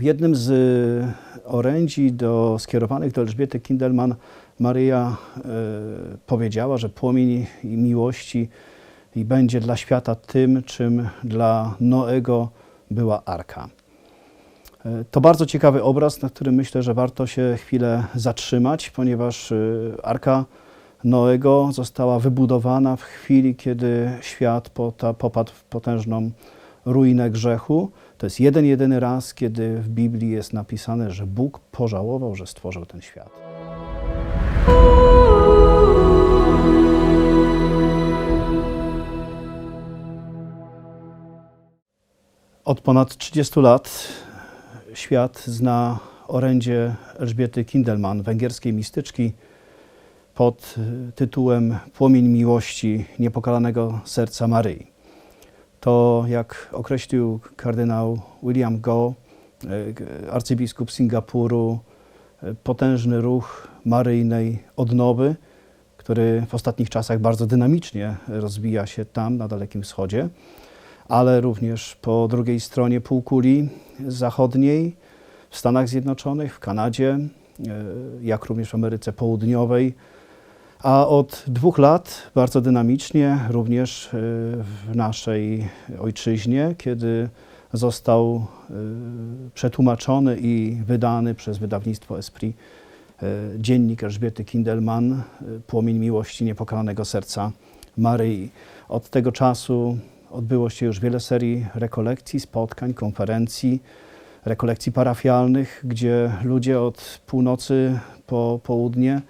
W jednym z y, orędzi do, skierowanych do Elżbiety Kindelman Maryja e, powiedziała, że płomień miłości i będzie dla świata tym, czym dla Noego była arka. E, To bardzo ciekawy obraz, na którym myślę, że warto się chwilę zatrzymać, ponieważ y, arka Noego została wybudowana w chwili, kiedy świat popadł w potężną ruinę grzechu. To jest jeden, jedyny raz, kiedy w Biblii jest napisane, że Bóg pożałował, że stworzył ten świat. Od ponad 30 lat świat zna orędzie Elżbiety Kindelman, węgierskiej mistyczki, pod tytułem Płomień miłości niepokalanego serca Maryi. To, jak określił kardynał William Go, y, arcybiskup Singapuru, y, potężny ruch maryjnej odnowy, który w ostatnich czasach bardzo dynamicznie rozwija się tam, na Dalekim Wschodzie, ale również po drugiej stronie półkuli zachodniej, w Stanach Zjednoczonych, w Kanadzie, y, jak również w Ameryce Południowej, a od dwóch lat bardzo dynamicznie również y, w naszej ojczyźnie, kiedy został y, przetłumaczony i wydany przez wydawnictwo Esprit y, dziennik Elżbiety Kindelman Płomień miłości niepokalanego serca Maryi. Od tego czasu odbyło się już wiele serii rekolekcji, spotkań, konferencji, rekolekcji parafialnych, gdzie ludzie od północy po południe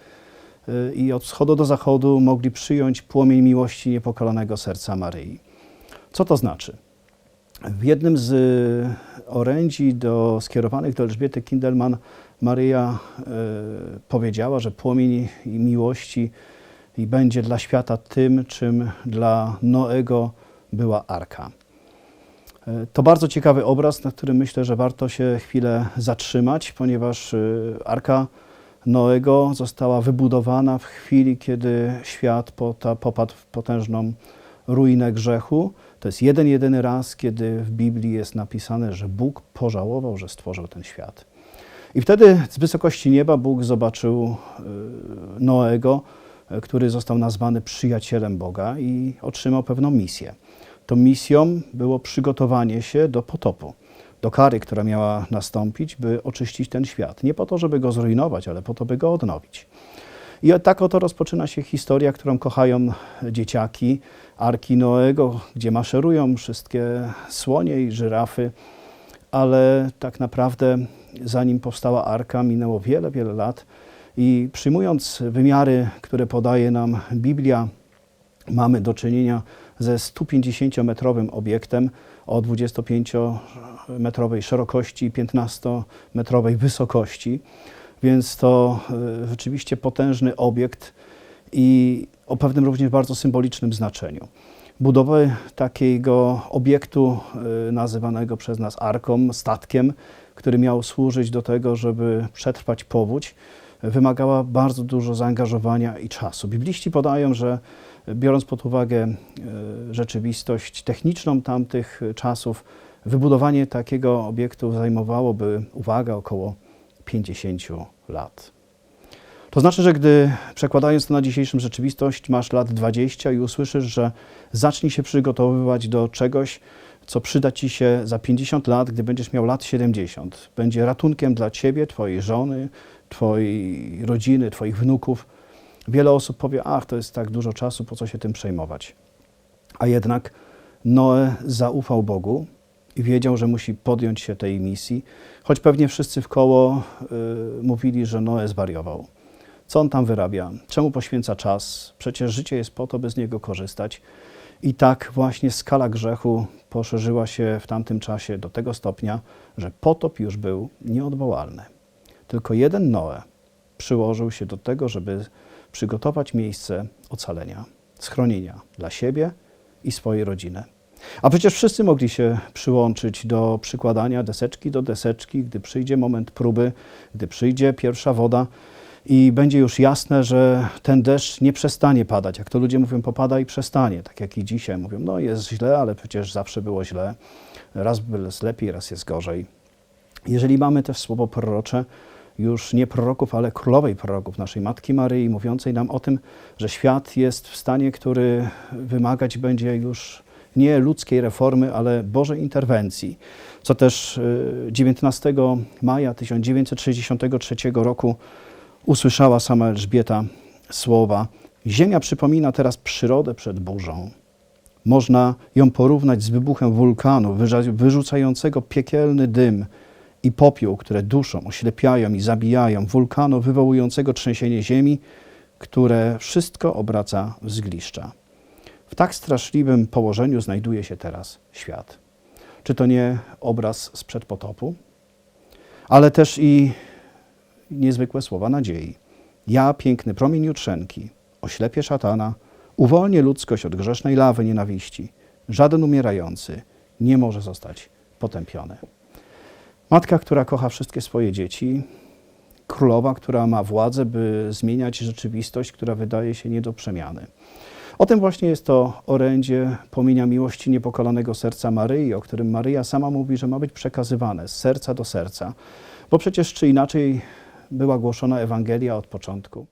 i od wschodu do zachodu mogli przyjąć płomień miłości niepokalanego serca Maryi. Co to znaczy? W jednym z y, orędzi do, skierowanych do Elżbiety Kindelman Maryja y, powiedziała, że płomień miłości i będzie dla świata tym, czym dla Noego była arka. E, To bardzo ciekawy obraz, na którym myślę, że warto się chwilę zatrzymać, ponieważ y, arka Noego została wybudowana w chwili, kiedy świat popadł w potężną ruinę grzechu. To jest jeden, jedyny raz, kiedy w Biblii jest napisane, że Bóg pożałował, że stworzył ten świat. I wtedy z wysokości nieba Bóg zobaczył y, Noego, y, który został nazwany przyjacielem Boga i otrzymał pewną misję. Tą misją było przygotowanie się do potopu, do kary, która miała nastąpić, by oczyścić ten świat. Nie po to, żeby go zrujnować, ale po to, by go odnowić. I tak oto rozpoczyna się historia, którą kochają dzieciaki Arki Noego, gdzie maszerują wszystkie słonie i żyrafy, ale tak naprawdę zanim powstała Arka minęło wiele, wiele lat i przyjmując wymiary, które podaje nam Biblia, mamy do czynienia ze 150-metrowym obiektem o 25-metrowej szerokości i 15-metrowej wysokości, więc to e, rzeczywiście potężny obiekt i o pewnym również bardzo symbolicznym znaczeniu. Budowę takiego obiektu e, nazywanego przez nas arką, statkiem, który miał służyć do tego, żeby przetrwać powódź, wymagała bardzo dużo zaangażowania i czasu. Bibliści podają, że biorąc pod uwagę e, rzeczywistość techniczną tamtych czasów, wybudowanie takiego obiektu zajmowałoby, uwaga, około 50 lat. To znaczy, że gdy przekładając to na dzisiejszą rzeczywistość, masz lat 20 i usłyszysz, że zacznij się przygotowywać do czegoś, co przyda ci się za 50 lat, gdy będziesz miał lat 70. Będzie ratunkiem dla ciebie, twojej żony, twojej rodziny, twoich wnuków. Wiele osób powie: Ach, to jest tak dużo czasu, po co się tym przejmować. A jednak Noe zaufał Bogu i wiedział, że musi podjąć się tej misji, choć pewnie wszyscy w koło y, mówili, że Noe zwariował. Co on tam wyrabia? Czemu poświęca czas? Przecież życie jest po to, by z niego korzystać. I tak właśnie skala grzechu poszerzyła się w tamtym czasie do tego stopnia, że potop już był nieodwołalny. Tylko jeden Noe przyłożył się do tego, żeby przygotować miejsce ocalenia, schronienia dla siebie i swojej rodziny. A przecież wszyscy mogli się przyłączyć do przykładania deseczki do deseczki, gdy przyjdzie moment próby, gdy przyjdzie pierwsza woda i będzie już jasne, że ten deszcz nie przestanie padać. Jak to ludzie mówią, popada i przestanie. Tak jak i dzisiaj mówią, no jest źle, ale przecież zawsze było źle. Raz jest lepiej, raz jest gorzej. Jeżeli mamy też słowo prorocze, już nie proroków, ale królowej proroków, naszej Matki Maryi, mówiącej nam o tym, że świat jest w stanie, który wymagać będzie już nie ludzkiej reformy, ale Bożej interwencji, co też y, 19 maja 1963 roku usłyszała sama Elżbieta słowa: Ziemia przypomina teraz przyrodę przed burzą. Można ją porównać z wybuchem wulkanu wyrzucającego piekielny dym i popiół, które duszą, oślepiają i zabijają, wulkanu wywołującego trzęsienie ziemi, które wszystko obraca w zgliszcza. W tak straszliwym położeniu znajduje się teraz świat. Czy to nie obraz sprzed potopu? Ale też i niezwykłe słowa nadziei. Ja, piękny promień jutrzenki, oślepię szatana, uwolnię ludzkość od grzesznej lawy nienawiści. Żaden umierający nie może zostać potępiony. Matka, która kocha wszystkie swoje dzieci, królowa, która ma władzę, by zmieniać rzeczywistość, która wydaje się nie do przemiany. O tym właśnie jest to orędzie płomienia miłości niepokalanego serca Maryi, o którym Maryja sama mówi, że ma być przekazywane z serca do serca, bo przecież czy inaczej była głoszona Ewangelia od początku.